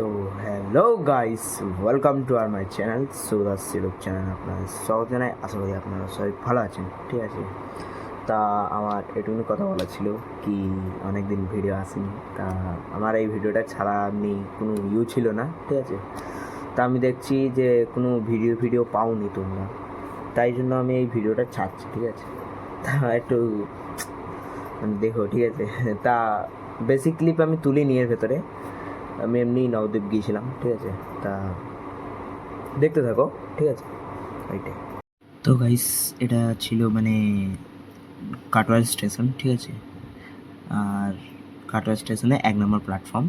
তো hello guys welcome to R my channel Suraj সিলুক channel আপনার স্বাগত জানাই। আশা করি আপনারা সবাই ভালো আছেন। ঠিক আছে? তা আমার এটুকুনি কথা বলা ছিল কি অনেক দিন ভিডিও আসেনি। তা আমার এই ভিডিওটা ছাড়া আমি কোনো ইউ ছিল না, ঠিক আছে? তা আমি দেখছি যে কোনো ভিডিও ভিডিও পাওনি তোমরা। তাই জন্য আমি এই ভিডিওটা ছাড়ছি, ঠিক আছে? তা একটু মানে দেখো, ঠিক আছে? তা বেসিক ক্লিপ আমি তুলিনি এর ভেতরে। আমি এমনি নবদ্বীপ গিয়েছিলাম, ঠিক আছে? তা দেখতে থাকো, ঠিক আছে? ওইটাই। তো গাইস এটা ছিল মানে কাটোয়া স্টেশন, ঠিক আছে? আর কাটোয়া স্টেশনে এক নম্বর প্ল্যাটফর্ম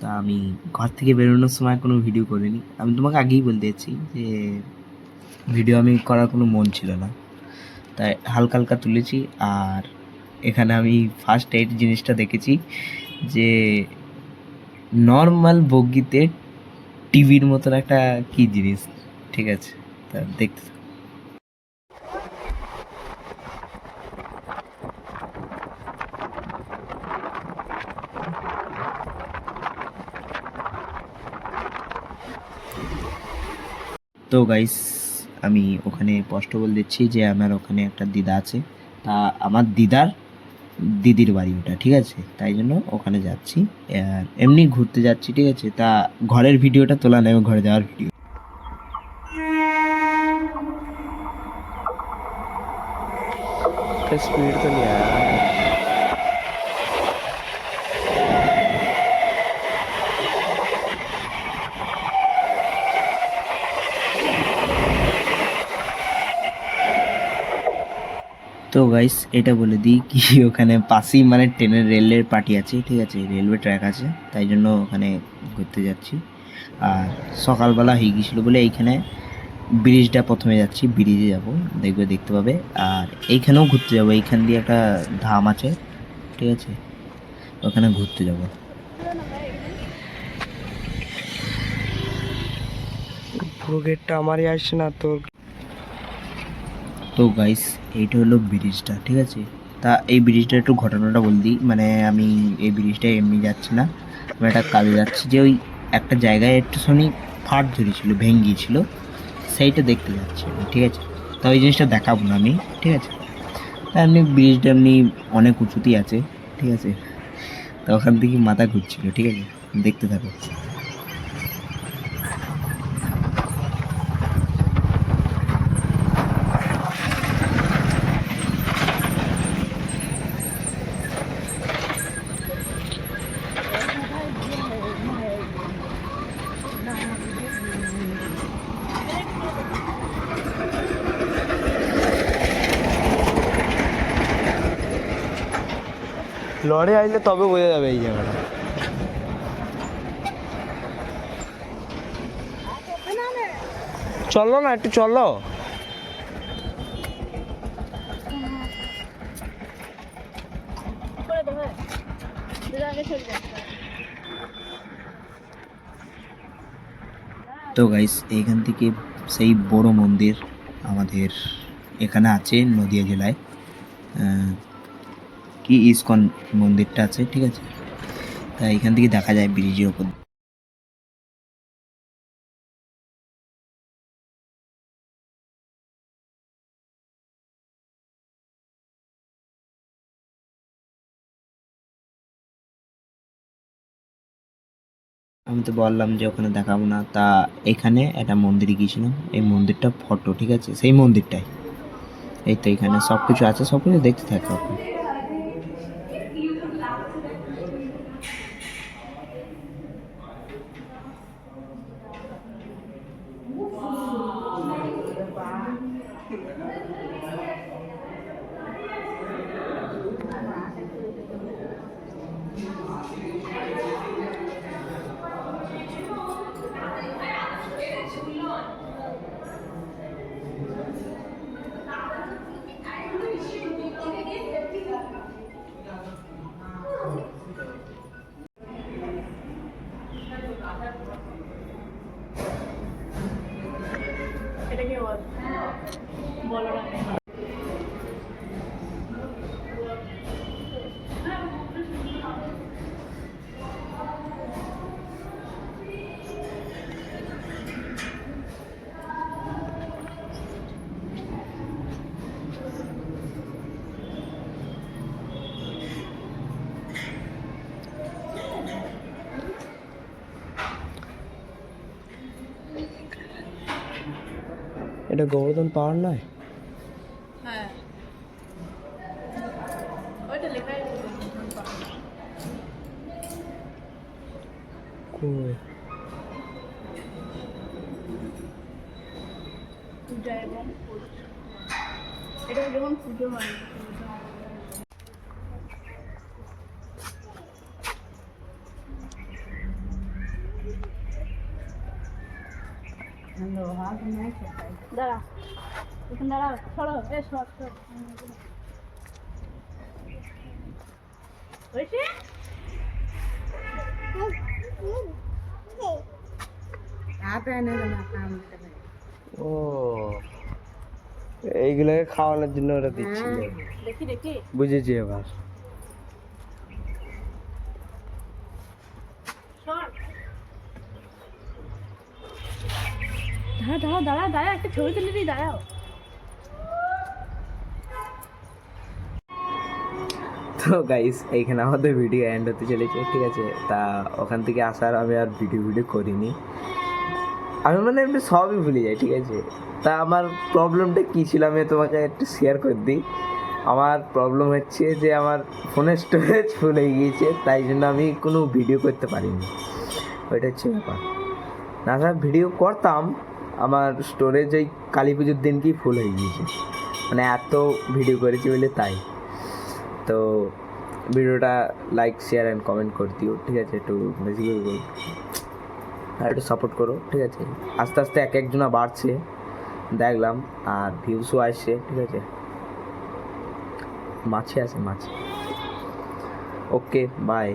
তা আমি ঘর থেকে বেরোনোর সময় কোনো ভিডিও করিনি। আমি তোমাকে আগেই বলতে চাইছি যে ভিডিও আমি করার কোনো মন ছিল না। তাই হালকা হালকা তুলেছি, আর এখানে আমি ফার্স্ট এইড জিনিসটা দেখেছি যে নর্মাল বগিতে টিভির মতন একটা কি জিনিস? ঠিক আছে, তা দেখতে তো গাইস আমি ওখানে স্পষ্ট বলে দিচ্ছি যে আমার ওখানে একটা দিদা আছে। তা আমার দিদার দিদির বাড়ি ওটা ঠিক আছে তাই জন্য ওখানে যাচ্ছি আর এমনি ঘুরতে যাচ্ছি ঠিক আছে তা ঘরের ভিডিওটা তোলা নেই ঘরে যাওয়ার ভিডিও स्पीड तो नहीं आया তো গাইস এটা বলে দিই কি ওখানে পাশেই মানে ট্রেনের রেলের পার্টি আছে, ঠিক আছে? রেলওয়ে ট্র্যাক আছে, তাই জন্য ওখানে ঘুরতে যাচ্ছি। আর সকালবেলা হয়ে গিয়েছিল বলে এইখানে ব্রিজটা প্রথমে যাচ্ছি, ব্রিজে যাব, দেখবে দেখতে পাবে। আর এইখানেও ঘুরতে যাব, এইখান দিয়ে একটা ধাম আছে, ঠিক আছে? ওখানে ঘুরতে যাব। পুরো গেটটা আমারই আসছে না তোর। তো গাইস এইটা হলো ব্রিজটা, ঠিক আছে? তা এই ব্রিজটা একটু ঘটনাটা বল দিই। মানে আমি এই ব্রিজটা এমনি যাচ্ছি না, আমি একটা কাজে যাচ্ছি যে ওই একটা জায়গায় একটুখানি ফাট ধরেছিল ভেঙে গিয়েছিল সেইটা দেখতে যাচ্ছি ঠিক আছে? তা ওই জিনিসটা দেখাবো না আমি, ঠিক আছে? তা এমনি ব্রিজটা এমনি অনেক উঁচুতেই আছে, ঠিক আছে? তা ওখান থেকে মাথা ঘুরছিল, ঠিক আছে? দেখতে থাকো। লড়ে আইলে তবে বোঝা যাবে এই জায়গাটা। চলো না, একটু চলো। তো গাইস এইখান থেকে সেই বড় মন্দির আমাদের এখানে আছে নদিয়া জেলায়। কি ইসকন মন্দিরটা আছে, ঠিক আছে? তা এখান থেকে দেখা যায় ব্রিজের ওপর আমি তো বললাম যে ওখানে দেখাবো না, তা এখানে একটা মন্দিরে গিয়েছিলাম, এই মন্দিরটা ফটো, ঠিক আছে? সেই মন্দিরটাই। এই তো এখানে সব কিছু আছে সব কিছু দেখতে থাকো। আপনি এটা কি বল বলো না এটা গোবর্ধন পাহাড় নয়? কই? এটা যখন পুজো হয় দাঁড়া। এখানে দাঁড়া সরো এ সর সর। হয়েছে ও এইগুলোকে খাওয়ানোর জন্য ওরা দিচ্ছিল। দেখি বুঝেছি এবার। দাঁড়া দাঁড়া দাঁড়া দাঁড়া একটা ছবি তুলে দিই দাঁড়াও। তো গাইস এইখানে আমাদের ভিডিও এন্ড হতে চলেছে, ঠিক আছে? তা ওখান থেকে আসার আমি আর ভিডিও ভিডিও করিনি। আমি মানে এমনি সবই ভুলে যাই, ঠিক আছে? তা আমার প্রবলেমটা কী ছিল আমি তোমাকে একটু শেয়ার করে দিই। আমার প্রবলেম হচ্ছে যে আমার ফোনের স্টোরেজ ফুল হয়ে গিয়েছে, তাই জন্য আমি কোনো ভিডিও করতে পারিনি। ওইটা হচ্ছে ব্যাপার। না স্যার ভিডিও করতাম, আমার স্টোরেজ ওই কালী পুজোর দিনকেই ফুল হয়ে গিয়েছে। মানে এত ভিডিও করেছি বলে তাই। তো ভিডিওটা লাইক শেয়ার অ্যান্ড কমেন্ট করে দিও, ঠিক আছে? একটু। আর একটু সাপোর্ট করো, ঠিক আছে? আস্তে আস্তে এক একজনা বাড়ছে, দেখলাম, আর ভিউসও আসছে, ঠিক আছে? মাছে আছে, মাছে। Okay bye